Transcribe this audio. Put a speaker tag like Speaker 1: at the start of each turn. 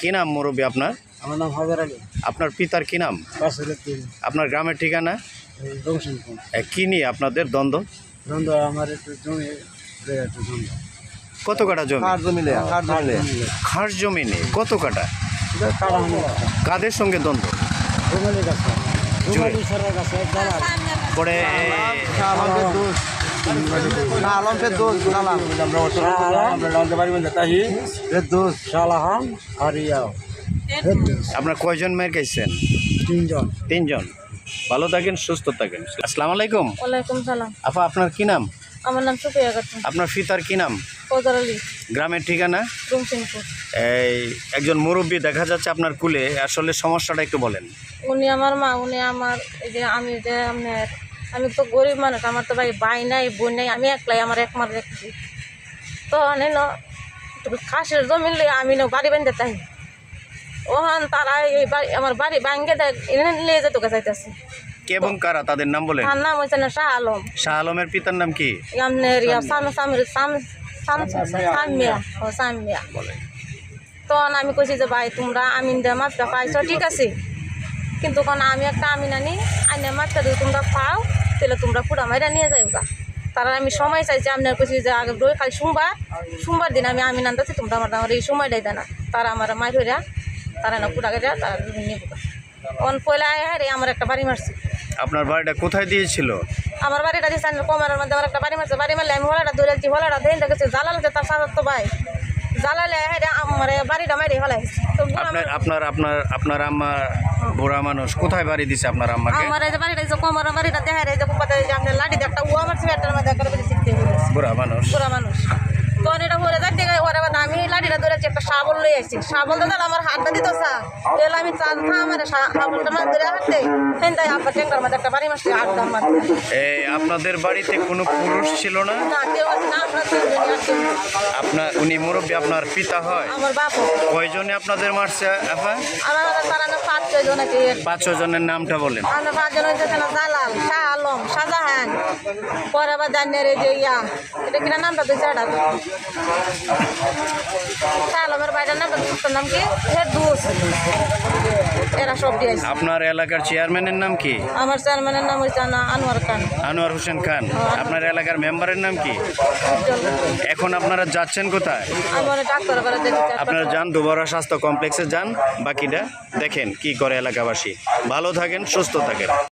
Speaker 1: কি নাম মুরব্বী আপনার?
Speaker 2: আমার নাম হাজার আলী।
Speaker 1: আপনার পিতার কি নাম? আপনার গ্রামের ঠিকানা? কি নিয়ে আপনাদের দ্বন্দ্ব?
Speaker 2: দ্বন্দ্ব আমার একটু জমি
Speaker 1: কত কাটা জমি? খাস জমি নেই কত কাটা কাদের সঙ্গে দ্বন্দ্ব?
Speaker 2: রুমালি দোষ আমরা দোষ আর
Speaker 1: আপনার কয়জন মেয়ের খাইছেন?
Speaker 2: তিনজন।
Speaker 1: তিনজন। ভালো থাকেন সুস্থ থাকেন। আসসালামু আলাইকুম।
Speaker 3: ওয়ালাইকুম সালাম।
Speaker 1: আপা আপনার কি নাম?
Speaker 3: আমার নাম খাতুন।
Speaker 1: আপনার পিতার কি নাম?
Speaker 3: আলী।
Speaker 1: গ্রামের ঠিকানা?
Speaker 3: রুমসিংপুর
Speaker 1: এই একজন মুরব্বী দেখা যাচ্ছে আপনার কুলে। আসলে সমস্যাটা একটু বলেন।
Speaker 3: উনি আমার মা উনি আমার এই যে আমি যে আপনার আমি তো গরিব মানুষ আমার তো ভাই ভাই নাই বোন নাই আমি একলাই আমার এক মার দেখছি তো অনেক খাসের জমিন লই আমি না বাড়ি বেঁধে তাই ওখান তারা এই বাড়ি আমার বাড়ি ভাঙ্গে দেয় এনে নিয়ে যেতে চাইতেছে।
Speaker 1: কে এবং কারা? তাদের নাম বলেন।
Speaker 3: তার নাম হচ্ছে না শাহ আলম।
Speaker 1: শাহ আলমের পিতার নাম কি?
Speaker 3: সামিয়া ও সামিয়া তখন আমি কইছি যে ভাই তোমরা আমিন মাছটা পাইছো ঠিক আছে? কিন্তু কোন আমি একটা আমিন আনি আইনে মাছটা যদি তোমরা পাও। তাহলে তোমরা পুরা মাইরা নিয়ে যাইবা। তারা আমি সময় চাইছি আপনার কইছি যে আগে খালি সোমবার সোমবার দিন আমি আমি আনতেছি তোমরা আমার আমার এই সময় দেয় না তারা আমার মাই ধরিয়া তারা না পুরা গেছে তারা নিব অন পয়লা আয় হ্যাঁ রে আমার একটা বাড়ি মারছে।
Speaker 1: আপনার বাড়িটা কোথায় দিয়েছিল?
Speaker 3: আমার বাড়িটা দিয়েছে কমারের মধ্যে আমার একটা বাড়ি মারছে। বাড়ি মারলে আমি হলাটা ধরেছি হলাটা দেখেছি জ্বালালে তার সাথে তো ভাই। জ্বালালে হ্যাঁ রে আমার বাড়িটা মারি হলাই তো
Speaker 1: আপনার আপনার আপনার আপনার আম্মা বুড়া মানুষ কোথায় বাড়ি দিছে আপনার আম্মাকে?
Speaker 3: আমার এই যে বাড়িটা যে কমার বাড়িটা দেখা রে যে কোপাতে যে আপনার লাঠি একটা ও আমার সিমেন্টের মধ্যে
Speaker 1: বুড়া মানুষ।
Speaker 3: পুরা মানুষ তো এটা হয়ে যাচ্ছে ওরা বাদ লাঠিটা ধরেছি একটা শাবল লই আসছি শাবল তো আমি আমার হাতটা দিত সা এলে আমি চাল থা আমার শাবলটা মাছ ধরে হাঁটতে সেন তাই আপনার ট্যাঙ্কার মধ্যে একটা বাড়ি মারছি হাত দাম মারতে
Speaker 1: এই আপনাদের বাড়িতে কোনো পুরুষ ছিল না?
Speaker 3: না কেউ না আপনার
Speaker 1: উনি মুরব্বী আপনার পিতা হয়?
Speaker 3: আমার বাপ।
Speaker 1: কয়জনে আপনাদের মারছে আপা
Speaker 3: আমার তারা না পাঁচ ছয় জন আছে
Speaker 1: পাঁচ ছ জনের নামটা বলেন।
Speaker 3: আমরা পাঁচজন হচ্ছে না জালাল শাহ আলম শাহজাহান পরে আবার জানিয়ে যে ইয়া এটা কিনা নামটা দিচ্ছে আলমের বাইরের নামটা দুটোর নাম কি? এরা সব দিয়েছে
Speaker 1: আপনার এলাকার চেয়ারম্যানের নাম কি?
Speaker 3: আমার চেয়ারম্যানের নাম হচ্ছে আনোয়ার খান।
Speaker 1: আনোয়ার হোসেন খান। আপনার এলাকার মেম্বারের নাম কি? এখন আপনারা যাচ্ছেন কোথায়?
Speaker 3: আমার
Speaker 1: আপনারা যান দুবারা স্বাস্থ্য কমপ্লেক্সে যান। বাকিটা দেখেন কি করে এলাকাবাসী। ভালো থাকেন সুস্থ থাকেন।